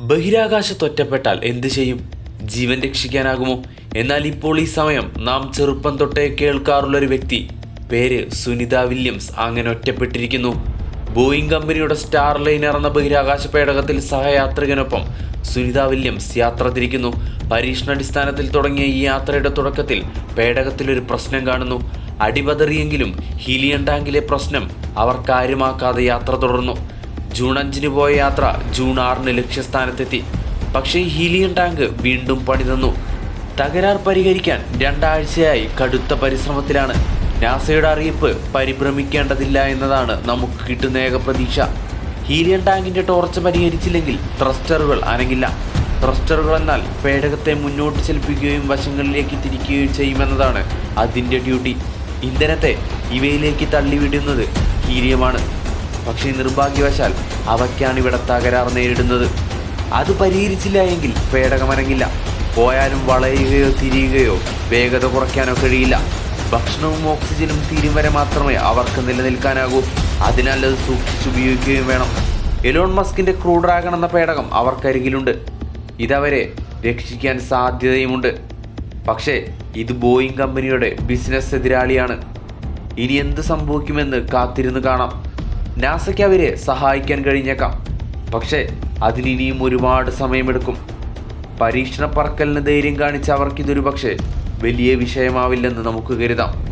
ബഹിരാകാശത്തൊറ്റപ്പെട്ടാൽ എന്തു ചെയ്യും? ജീവൻ രക്ഷിക്കാനാകുമോ? എന്നാൽ ഇപ്പോൾ ഈ സമയം നാം ചെറുപ്പം തൊട്ടേ കേൾക്കാറുള്ളൊരു വ്യക്തി. പേര് സുനിത വില്യംസ്. അങ്ങനെ ഒറ്റപ്പെട്ടിരിക്കുന്നു. ബോയിങ് കമ്പനിയുടെ സ്റ്റാർ ലൈനർ എന്ന ബഹിരാകാശ പേടകത്തിൽ സഹയാത്രികനൊപ്പം സുനിത വില്യംസ് യാത്ര തിരിക്കുന്നു. പരീക്ഷണാടിസ്ഥാനത്തിൽ തുടങ്ങിയ ഈ യാത്രയുടെ തുടക്കത്തിൽ പേടകത്തിലൊരു പ്രശ്നം കാണുന്നു. അടിപതറിയെങ്കിലും ഹീലിയൻ ടാങ്കിലെ പ്രശ്നം അവർ കാര്യമാക്കാതെ യാത്ര തുടർന്നു. ജൂൺ അഞ്ചിന് പോയ യാത്ര ജൂൺ ആറിന് ലക്ഷ്യസ്ഥാനത്തെത്തി. പക്ഷേ ഹീലിയം ടാങ്ക് വീണ്ടും പണി തന്നു. തകരാർ പരിഹരിക്കാൻ രണ്ടാഴ്ചയായി കടുത്ത പരിശ്രമത്തിലാണ്. നാസയുടെ അറിയിപ്പ് പരിഭ്രമിക്കേണ്ടതില്ല എന്നതാണ് നമുക്ക് കിട്ടുന്ന ഏക പ്രതീക്ഷ. ഹീലിയൻ ടാങ്കിന്റെ ടോർച്ച് പരിഹരിച്ചില്ലെങ്കിൽ ത്രസ്റ്ററുകൾ അനങ്ങില്ല. ത്രസ്റ്ററുകൾ എന്നാൽ പേടകത്തെ മുന്നോട്ട് ചലിപ്പിക്കുകയും വശങ്ങളിലേക്ക് തിരിക്കുകയും ചെയ്യുമെന്നതാണ് അതിന്റെ ഡ്യൂട്ടി. ഇന്ധനത്തെ ഇവയിലേക്ക് തള്ളിവിടുന്നത് ഹീലിയമാണ്. പക്ഷേ നിർഭാഗ്യവശാൽ അവയ്ക്കാണ് ഇവിടെ തകരാർ നേരിടുന്നത്. അത് പരിഹരിച്ചില്ല എങ്കിൽ പേടകമനങ്ങില്ല. പോയാലും വളയുകയോ തിരിയുകയോ വേഗത കുറയ്ക്കാനോ കഴിയില്ല. ഭക്ഷണവും ഓക്സിജനും തീരും വരെ മാത്രമേ അവർക്ക് നിലനിൽക്കാനാകൂ. അതിനാൽ അത് സൂക്ഷിച്ചുപയോഗിക്കുകയും വേണം. എലോൺ മസ്കിന്റെ ക്രൂ ഡ്രാഗൺ എന്ന പേടകം അവർക്കരികിലുണ്ട് ഇതവരെ രക്ഷിക്കാൻ സാധ്യതയുമുണ്ട്. പക്ഷേ ഇത് ബോയിങ് കമ്പനിയുടെ ബിസിനസ് എതിരാളിയാണ്. ഇനി എന്ത് സംഭവിക്കുമെന്ന് കാത്തിരുന്ന് കാണാം. നാസയ്ക്ക് അവരെ സഹായിക്കാൻ കഴിഞ്ഞേക്കാം. പക്ഷേ അതിനിനിയും ഒരുപാട് സമയമെടുക്കും. പരീക്ഷണ പറക്കലിന് ധൈര്യം കാണിച്ച അവർക്കിതൊരു പക്ഷേ വലിയ വിഷയമാവില്ലെന്ന് നമുക്ക് കരുതാം.